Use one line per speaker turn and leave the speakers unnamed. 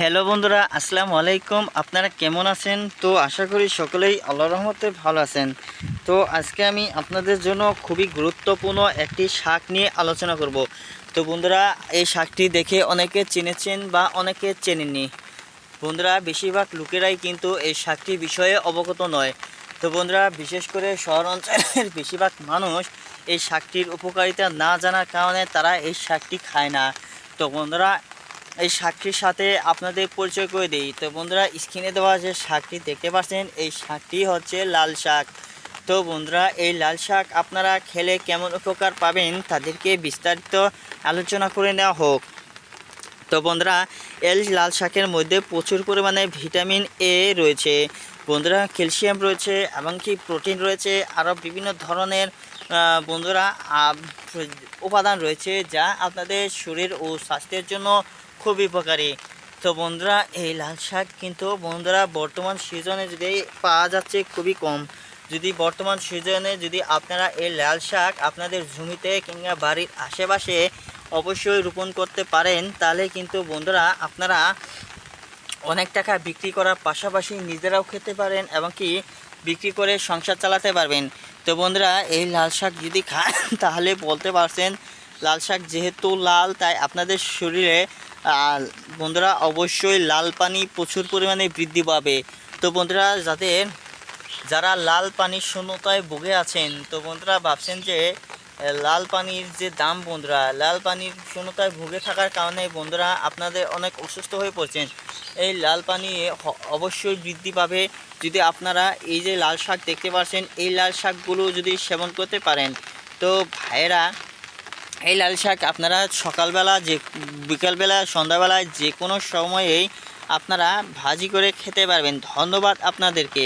Hello বন্ধুরা, আসসালামু আলাইকুম। আপনারা কেমন আছেন? তো আশা করি সকলেই আল্লাহ রহমতে ভালো আছেন। তো আজকে আমি আপনাদের জন্য খুবই গুরুত্বপূর্ণ একটি শাক নিয়ে আলোচনা করব। তো বন্ধুরা, এই শাকটি দেখে অনেকে চিনেছেন বা অনেকে চেনেননি। বন্ধুরা, বেশিরভাগ লোকেরাই কিন্তু এই শাকটি বিষয়ে অবগত নয়। তো বন্ধুরা, বিশেষ করে শহর অঞ্চলের বেশিরভাগ মানুষ এই শাকটির উপকারিতা না জানার কারণে তারা এই শাকটি খায় না। তো বন্ধুরা এই শাকটির সাথে আপনাদের পরিচয় করে দিই। তো বন্ধুরা, স্ক্রিনে দেওয়া যে শাকটি দেখতে পাচ্ছেন? এই শাকটি হচ্ছে লাল শাক। তো বন্ধুরা, এই লাল শাক আপনারা খেলে কেমন উপকার পাবেন, তাদেরকে বিস্তারিত আলোচনা করে নেওয়া হোক। তো বন্ধুরা এই লাল শাকের মধ্যে প্রচুর পরিমাণে ভিটামিন এ রয়েছে। বন্ধুরা, ক্যালসিয়াম রয়েছে, এমনকি প্রোটিন রয়েছে, আরও বিভিন্ন ধরনের বন্ধুরা উপাদান রয়েছে যা আপনাদের শরীর ও স্বাস্থ্যের জন্য খুবই উপকারী। তো বন্ধুরা, এই লাল শাক কিন্তু বন্ধুরা বর্তমান সিজনে যদি পাওয়া যাচ্ছে খুবই কম। যদি বর্তমান সিজনে যদি আপনারা এই লাল শাক আপনাদের জমিতে কিংবা বাড়ির আশেপাশে অবশ্যই রোপণ করতে পারেন, তাহলে কিন্তু বন্ধুরা আপনারা অনেক টাকা বিক্রি করার পাশাপাশি নিজেরাও খেতে পারেন এবং কি বিক্রি করে সংসার চালাতে পারবেন। তো বন্ধুরা, এই লাল শাক যদি খান, তাহলে বলতে পারছেন লাল শাক যেহেতু লাল, তাই আপনাদের শরীরে বন্ধুরা অবশ্যই লাল পানি প্রচুর পরিমাণে বৃদ্ধি পাবে। তো বন্ধুরা, যাদের, যারা লাল পানির শূন্যতায় ভুগে আছেন, তো বন্ধুরা ভাবছেন যে লাল পানির যে দাম বন্ধুরা, লাল পানির শূন্যতায় ভুগে থাকার কারণে বন্ধুরা আপনাদের অনেক অসুস্থ হয়ে পড়ছেন। এই লাল পানি অবশ্যই বৃদ্ধি পাবে যদি আপনারা এই যে লাল শাক দেখতে পাচ্ছেন, এই লাল শাকগুলো যদি সেবন করতে পারেন। তো ভাইয়েরা, এই লাল শাক আপনারা সকালবেলা যে, বিকালবেলা, সন্ধ্যাবেলায় যে কোনো সময়েই আপনারা ভাজি করে খেতে পারবেন। ধন্যবাদ আপনাদেরকে।